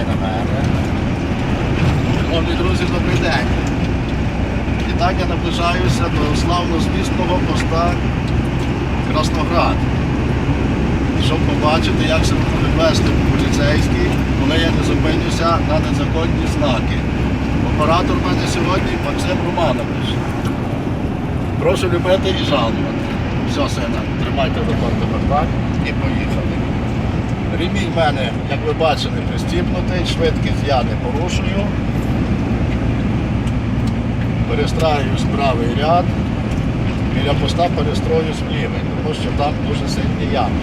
Дай на мене. Шановні друзі, добрий день. І так я наближаюся до славнозвісного поста Красноград. Щоб побачити, як себе буде вести поліцейський, коли я не зупинюся на незаконні знаки. Оператор в мене сьогодні Максим Романович. Прошу любити і жалувати. Все, сина, тримайте тепер так і поїхали. Ремінь в мене, як ви бачили, пристібнутий, швидкість я не порушую. Перестраюсь в правий ряд, біля поста перестроюсь в лівий, тому що там дуже сильні ями.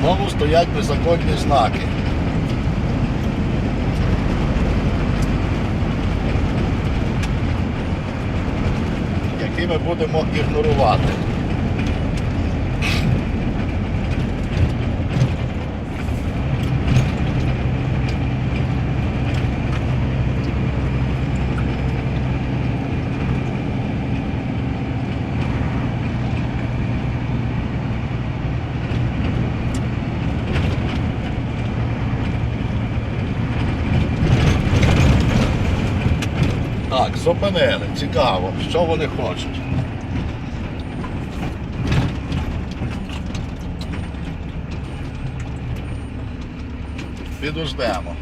Знову стоять незаконні знаки. Які ми будемо ігнорувати. Так, зупинили. Цікаво, що вони хочуть. Підождемо.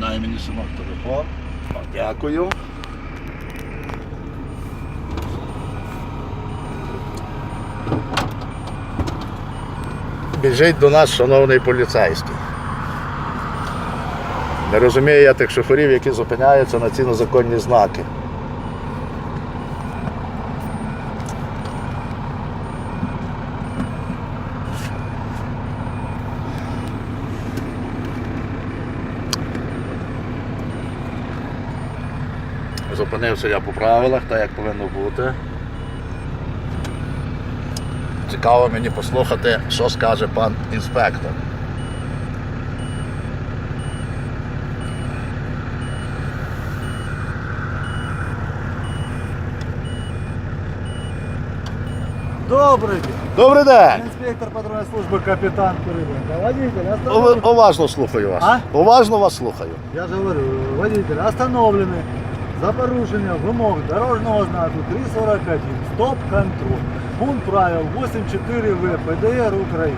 Дай мені синок телефон. Дякую. Біжить до нас шановний поліцейський. Не розумію я тих шоферів, які зупиняються на ці незаконні знаки. Зупинився я по правилах, так як повинно бути. Цікаво мені послухати, що скаже пан інспектор. Добрый день. Добрий день! Инспектор патрульной службы капитан Курыленко. Водитель, Ува- остановлены. Уважно слухаю вас. А? Уважно вас слухаю. Я же говорю, водитель, остановлены за порушение вымог дорожного знаку 341. Стоп-контроль. Пункт правил 8.4 В ПДР України.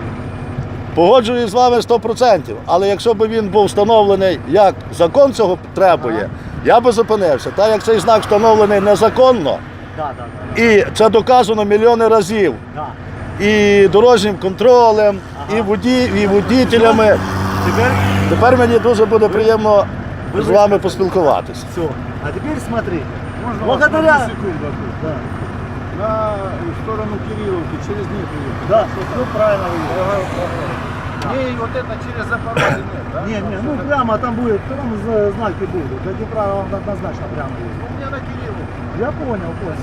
Погоджуюсь з вами 100%, але якщо б він був встановлений, як закон цього требує, я би зупинився. Так як цей знак встановлений незаконно, Да, да, да. і це доказано мільйони разів, да. і дорожнім контролем, Ага. і, воді, і водітелями. Теперь Тепер мені дуже буде приємно з вами поспілкуватися. все. А теперь смотрите. Можно Благодаря... на секунду? Да, На сторону Кирилловки, через них уехать. да, ну правильно вы Не, вот это через Запорожье нет, да? Не, не, ну прямо там будет, там за- знаки будут. Эти правила однозначно прямо есть. У меня на Кирилловку. Я понял, понял.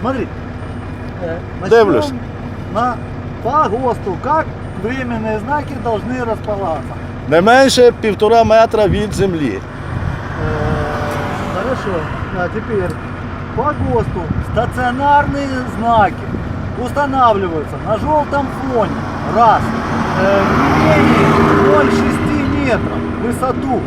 Смотри. э, Дивлюсь. начнем На по ГОСТу, как временные знаки должны располагаться. Не менше півтора метра від землі. Э, Хорошо. А теперь по ГОСТу стационарные знаки устанавливаются на желтом фоне. Раз. Э, в менее 0,6 метров в высоту.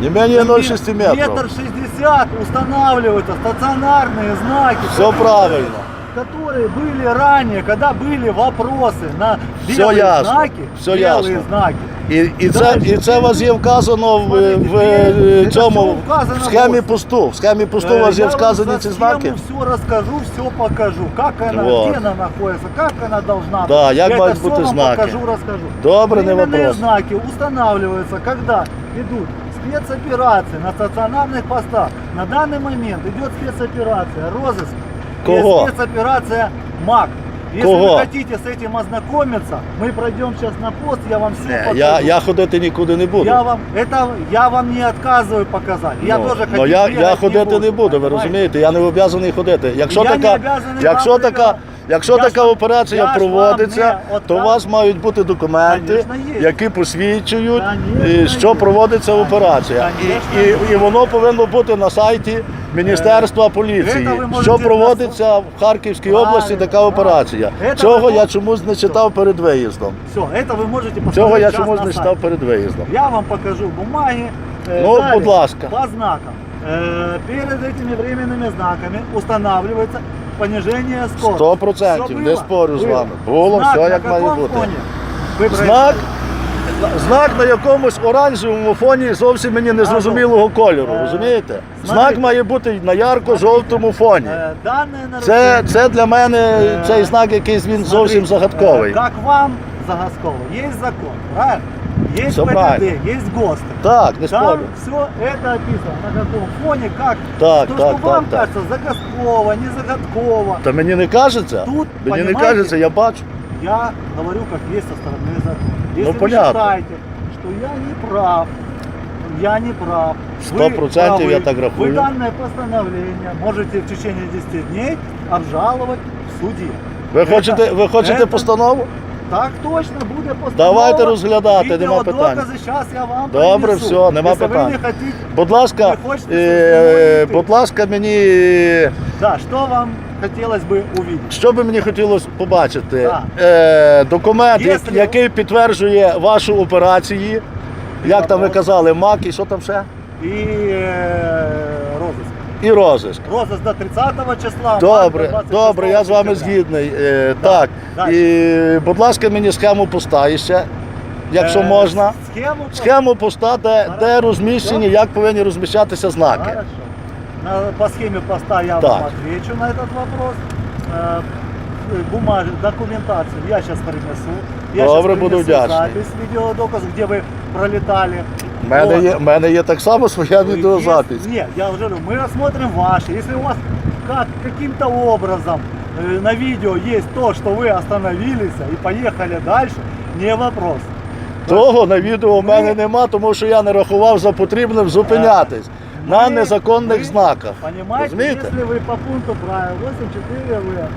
Не менше 0,6 метрів. Метр шестьдесят устанавливаются стационарные знаки. Все правильно. Которые были ранее, когда были вопросы на Все белые ясно, знаки. все белые ясно. знаки. І, і, це, Дальше. і це у вас є вказано в, Смотрите, в, це е, цьому все вказано в схемі в посту. В схемі посту у Э, вас є я вам вказані за ці схему знаки. все расскажу, все покажу. Как она, Вот. где она находится, как она должна Да, быть. як Я мають это бути все вам знаки. покажу, расскажу. Добре, не Временные вопрос. знаки устанавливаются, когда идут спецоперации на стационарных постах. На данный момент идет спецоперация розыск. и Кого? спецоперация МАК. Если Кого? вы хотите с этим ознакомиться, мы пройдем сейчас на пост, я вам все Е, покажу. Я, я ходити нікуди не буду. Я вам, это, я вам не отказываю показать. Я Ну, тоже ну, ходить я, бегать я ходити не буду, ви понимаете? розумієте? Я не обов'язаний ходити. Якщо Я не така, обязаний якщо вам така, прививати. Якщо Я така ж- операція я ж вам проводиться, не то у отдам. вас мають бути документи, Конечно, є. які посвідчують, Конечно, і що є. проводиться операція. Конечно, І, і, і воно повинно бути на сайті Міністерства поліції, Це ви можете що на проводиться в Харківській Правильно, області така правильно. операція. Це Цього ви я мож- чомусь не читав перед виїздом. Все, это вы можете посмотреть Цього я сейчас чомусь на не сайте. читав перед виїздом. Я вам покажу бумаги. Э, Ну, далее, будь ласка. По знакам. Э, перед этими временными знаками устанавливается понижение скорости. Сто процентів, Всё не было? спорю з Было. вами. Було Знак все, на як має каком бути. фоне? Ви Знак, знак на якомусь оранжевому фоні зовсім мені незрозумілого кольору, Е, розумієте? Знак смотрите. має бути на ярко-жовтому фоні. Э, данное Це, нарушение. це для мене Е, цей знак якийсь він зовсім Смотрите, загадковий. э, Как загадково? Есть закон, правильно? Есть Всё ПДД, правильно. есть ГОСТы. Так, не Там спорю. все это описано, на каком фоне, как. Так, То, так, что вам так, так. кажется загадково, не загадково. Та мені не кажеться. Тут, мені не понимаете, кажеться, я бачу. Я говорю, как есть со стороны закона. Если Ну, вы понятно. считаете, что я не прав, я не прав. Сто вы процентов правы, я так рахую. Вы данное постановление можете в течение 10 дней обжаловать в суде. Ви Это- хочете, ви хочете это- постанову? Так точно буде постанова. Давайте розглядати, нема питань. Відеодокази зараз я вам Добре, принесу. все, нема Якщо питань. ви не Будь ласка, Ви хочете е, будь ласка, мені да, що вам хотілося б увидеть? Що би мені хотілося побачити? Так. Е, документ, я- Якщо- який підтверджує вашу операцію. Як там ви казали, МАК і що там ще? І е І розиск. Розиск до 30 числа. Добре, марта 26 добре, я з вами сентября. згідний. Е, Да, так. дальше. І, будь ласка, мені схему поста ще, якщо Е, можна. Схему. Схему поста, де, де Хорошо. розміщені, як повинні розміщатися знаки. Хорошо. На, по схеме поста я Так. вам отвечу на этот вопрос. Э, Бумаж, документацию я сейчас принесу. Я щас Добре, буду принесу вдячний. запись, видеодоказ, где вы пролетали. У мене, Вот. є, в мене є так само своя Ну, відеозапись. Нет, я уже говорю, мы рассмотрим ваши. Если у вас как, каким-то образом э, на видео есть то, что вы остановились и поехали дальше, не вопрос. Того на відео у мене Ми- нема, тому що я не рахував за потрібним зупинятись на Мы- незаконних вы знаках. Понимаете, Розумієте? если вы по пункту правил 8.4 ви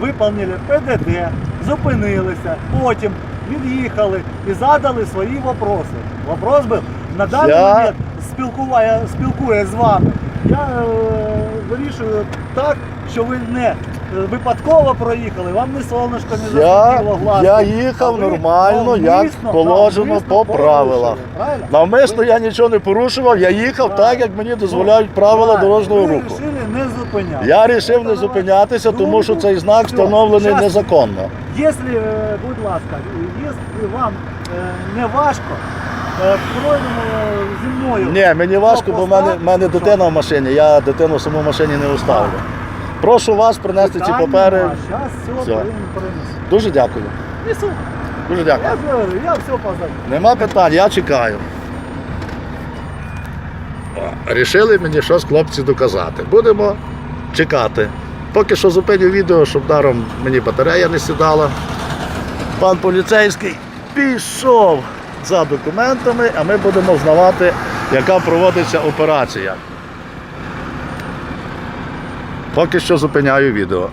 виповнили ПДД, зупинилися, потім від'їхали і задали свої вопроси. Вопрос був, на даний Я- момент спілкує, спілкує з вами. Я е, вирішую так, що ви не випадково проїхали, вам не сонечко не Я, засвітило глазки. я їхав нормально, як положено по правилах. Навмисно я нічого не порушував, я їхав Так. як мені дозволяють правила дорожнього Ви руху. вирішили не зупинятися. Я вирішив не зупинятися, давайте тому що цей знак встановлений незаконно. Якщо, е, будь ласка, якщо вам е, не важко, е, пройдемо зі мною. Ні, мені важко, бо в мене, в мене дитина в машині, я дитину в саму машині не оставлю. Прошу вас принести ці папери. все принесу. Дуже дякую. Несу. Дуже Я дякую. ж говорю, я все позаду. Нема питань, я чекаю. О, Рішили мені щось хлопці доказати. Будемо чекати. Поки що зупиню відео, щоб даром мені батарея не сідала. Пан поліцейський пішов за документами, а ми будемо знавати, яка проводиться операція. Поки що зупиняю відео.